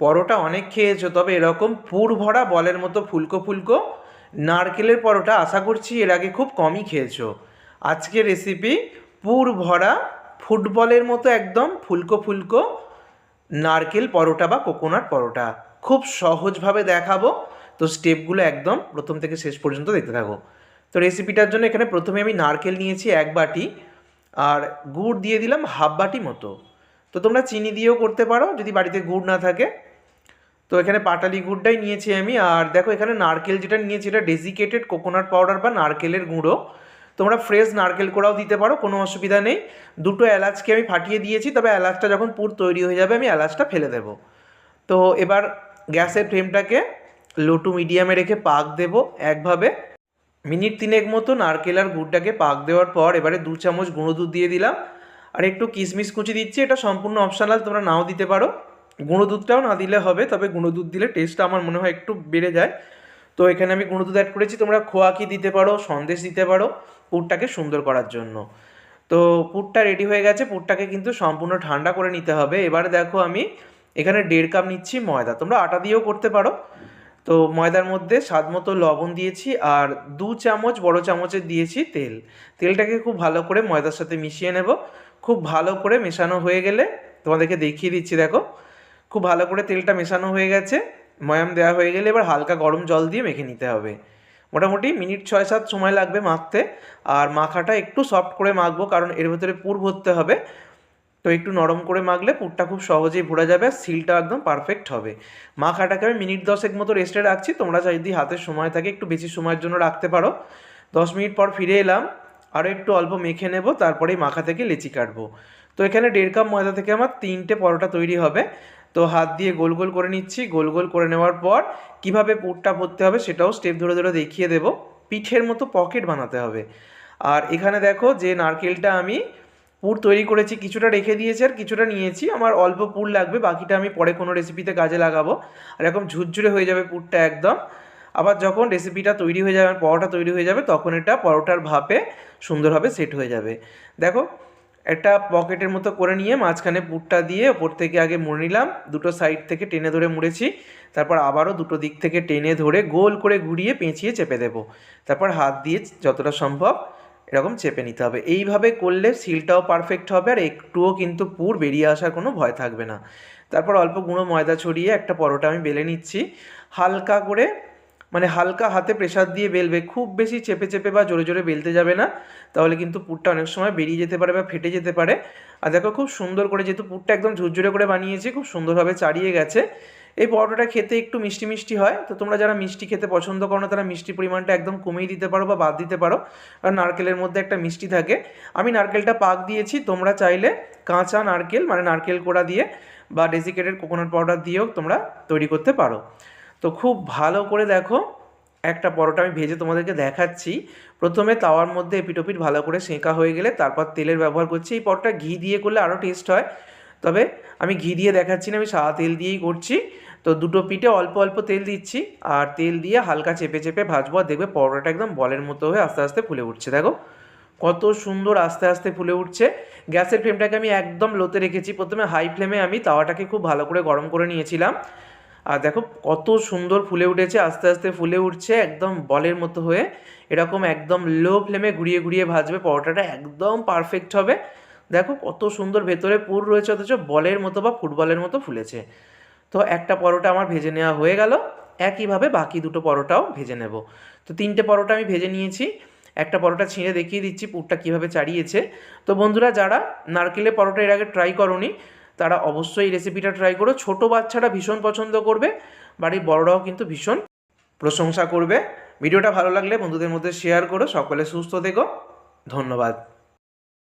পরোটা অনেক খেয়েছো, তবে এরকম পুর ভরা বলের মতো ফুলকো ফুলকো নারকেলের পরোটা আশা করছি এর আগে খুব কমই খেয়েছো। আজকের রেসিপি পুর ভরা ফুটবলের মতো একদম ফুলকো ফুলকো নারকেল পরোটা বা কোকোনাট পরোটা। খুব সহজভাবে দেখাবো, তো স্টেপগুলো একদম প্রথম থেকে শেষ পর্যন্ত দেখতে থাকো। তো রেসিপিটার জন্য এখানে প্রথমে আমি নারকেল নিয়েছি এক বাটি, আর গুড় দিয়ে দিলাম হাফ বাটি মতো। তো তোমরা চিনি দিয়েও করতে পারো, যদি বাড়িতে গুড় না থাকে। তো এখানে পাটালি গুড়টাই নিয়েছি আমি, আর দেখো এখানে নারকেল যেটা নিয়েছি এটা ডেজিকেটেড কোকোনাট পাউডার বা নারকেলের গুঁড়ো। তোমরা ফ্রেশ নারকেল কোড়াও দিতে পারো, কোনো অসুবিধা নেই। দুটো এলাচকে আমি ফাটিয়ে দিয়েছি, তবে এলাচটা যখন পুর তৈরি হয়ে যাবে আমি এলাচটা ফেলে দেবো। তো এবার গ্যাসের ফ্লেমটাকে লো টু মিডিয়ামে রেখে পাক দেবো একভাবে। মিনিট তিনেক মতো নারকেল আর গুড়টাকে পাক দেওয়ার পর এবারে দু চামচ গুঁড়ো দুধ দিয়ে দিলাম। আর একটু কিশমিশ কুচি দিচ্ছি, এটা সম্পূর্ণ অপশনাল তোমরা নাও দিতে পারো। গুঁড়ো দুধটাও না দিলে হবে, তবে গুঁড়ো দুধ দিলে টেস্টটা আমার মনে হয় একটু বেড়ে যায়। তো এখানে আমি গুঁড়ো দুধ অ্যাড করেছি, তোমরা খোয়া কি দিতে পারো, সন্দেশ দিতে পারো পুরটাকে সুন্দর করার জন্য। তো পুরটা রেডি হয়ে গেছে, পুরটাকে কিন্তু সম্পূর্ণ ঠান্ডা করে নিতে হবে। এবারে দেখো আমি এখানে দেড় কাপ নিচ্ছি ময়দা, তোমরা আটা দিয়েও করতে পারো। তো ময়দার মধ্যে স্বাদ মতো লবণ দিয়েছি আর দু চামচ, বড় চামচের দিয়েছি তেল। তেলটাকে খুব ভালো করে ময়দার সাথে মিশিয়ে নেব। খুব ভালো করে মেশানো হয়ে গেলে তোমাদেরকে দেখিয়ে দিচ্ছি, দেখো। খুব ভালো করে তেলটা মেশানো হয়ে গেছে, ময়াম দেওয়া হয়ে গেলে এবার হালকা গরম জল দিয়ে মেখে নিতে হবে। মোটামুটি মিনিট ছয় সাত সময় লাগবে মাখতে, আর মাখাটা একটু সফট করে মাখবো, কারণ এর ভেতরে পুর ভরতে হবে। তো একটু নরম করে মাখলে পুরটা খুব সহজেই ভরা যাবে, আর সিলটা একদম পারফেক্ট হবে। মাখাটাকে আমি মিনিট দশেক মতো রেস্টে রাখছি, তোমরা যদি হাতের সময় থাকে একটু বেশি সময়ের জন্য রাখতে পারো। দশ মিনিট পর ফিরে এলাম আরও একটু অল্প মেখে নেব, তারপরেই মাখা থেকে লেচি কাটবো। তো এখানে দেড় কাপ ময়দা থেকে আমার তিনটে পরোটা তৈরি হবে। তো হাত দিয়ে গোল গোল করে নিচ্ছি। গোল গোল করে নেওয়ার পর কীভাবে পুরটা ভরতে হবে সেটাও স্টেপ ধরে ধরে দেখিয়ে দেবো। পিঠের মতো পকেট বানাতে হবে। আর এখানে দেখো যে নারকেলটা আমি পুর তৈরি করেছি, কিছুটা রেখে দিয়েছি আর কিছুটা নিয়েছি। আমার অল্প পুর লাগবে, বাকিটা আমি পরে কোনো রেসিপিতে কাজে লাগাবো। আর এরকম ঝুরঝুরে হয়ে যাবে পুরটা একদম। আবার যখন রেসিপিটা তৈরি হয়ে যাবে, পরোটা তৈরি হয়ে যাবে, তখন এটা পরোটার ভাপে সুন্দরভাবে সেট হয়ে যাবে। দেখো, একটা পকেটের মতো করে নিয়ে মাঝখানে পুরটা দিয়ে ওপর থেকে আগে মুড়ে নিলাম, দুটো সাইড থেকে টেনে ধরে মুড়েছি, তারপর আবারও দুটো দিক থেকে টেনে ধরে গোল করে ঘুরিয়ে পেঁচিয়ে চেপে দেবো। তারপর হাত দিয়ে যতটা সম্ভব এরকম চেপে নিতে হবে। এইভাবে করলে সিলটাও পারফেক্ট হবে আর একটুও কিন্তু পুর বেরিয়ে আসার কোনো ভয় থাকবে না। তারপর অল্প গুঁড়ো ময়দা ছড়িয়ে একটা পরোটা আমি বেলে নিচ্ছি। হালকা করে মানে হালকা হাতে প্রেশার দিয়ে বেলবে। খুব বেশি চেপে চেপে বা জোরে জোরে বেলতে যাবে না। তাহলে কিন্তু পুরটা অনেক সময় বেরিয়ে যেতে পারে বা ফেটে যেতে পারে। আর দেখো খুব সুন্দর করে যেহেতু পুরটা একদম ঝুরঝুরে করে বানিয়েছি, খুব সুন্দরভাবে চাড়িয়ে গেছে। এই পরোটাটা খেতে একটু মিষ্টি মিষ্টি হয়। তো তোমরা যারা মিষ্টি খেতে পছন্দ করো না, তারা মিষ্টি পরিমাণটা একদম কমিয়ে দিতে পারো বা বাদ দিতে পারো। কারণ নারকেলের মধ্যে একটা মিষ্টি থাকে। আমি নারকেলটা পাক দিয়েছি। তোমরা চাইলে কাঁচা নারকেল মানে নারকেল কোড়া দিয়ে বা ডেজিকেটেড কোকোনাট পাউডার দিয়েও তোমরা তৈরি করতে পারো। তো খুব ভালো করে দেখো, একটা পরোটা আমি ভেজে তোমাদেরকে দেখাচ্ছি। প্রথমে তাওয়ার মধ্যে এপিটোপিট ভালো করে সেঁকা হয়ে গেলে তারপর তেলের ব্যবহার করছি। এই পরোটা ঘি দিয়ে করলে আরও টেস্ট হয়। তবে আমি ঘি দিয়ে দেখাচ্ছি না, আমি সাদা তেল দিয়েই করছি। তো দুটো পিঠে অল্প অল্প তেল দিচ্ছি আর তেল দিয়ে হালকা চেপে চেপে ভাজবো আর দেখবে পরোটাটা একদম বলের মতো হয়ে আস্তে আস্তে ফুলে উঠছে। দেখো কত সুন্দর আস্তে আস্তে ফুলে উঠছে। গ্যাসের ফ্লেমটাকে আমি একদম লোতে রেখেছি। প্রথমে হাই ফ্লেমে আমি তাওয়াটাকে খুব ভালো করে গরম করে নিয়েছিলাম। আর দেখো কত সুন্দর ফুলে উঠেছে, আস্তে আস্তে ফুলে উঠছে, একদম বলের মতো হয়ে। এরকম একদম লো ফ্লেমে ঘুরিয়ে ঘুরিয়ে ভাজবে, পরোটাটা একদম পারফেক্ট হবে। দেখো কত সুন্দর ভেতরে পুর রয়েছে, অথচ বলের মতো বা ফুটবলের মতো ফুলেছে। তো একটা পরোটা আমার ভেজে নেওয়া হয়ে গেল, একইভাবে বাকি দুটো পরোটাও ভেজে নেব। তো তিনটে পরোটা আমি ভেজে নিয়েছি, একটা পরোটা ছিঁড়ে দেখিয়ে দিচ্ছি পুরটা কীভাবে চাড়িয়েছে। তো বন্ধুরা, যারা নারকেলের পরোটা এর আগে ট্রাই করনি তারা অবশ্যই রেসিপিটা ট্রাই করো। ছোটো বাচ্চারা ভীষণ পছন্দ করবে। বাড়ির বড়রাও কিন্তু ভীষণ প্রশংসা করবে। ভিডিওটা ভালো লাগলে বন্ধুদের মধ্যে শেয়ার করো। সকলে সুস্থ থেকো। ধন্যবাদ।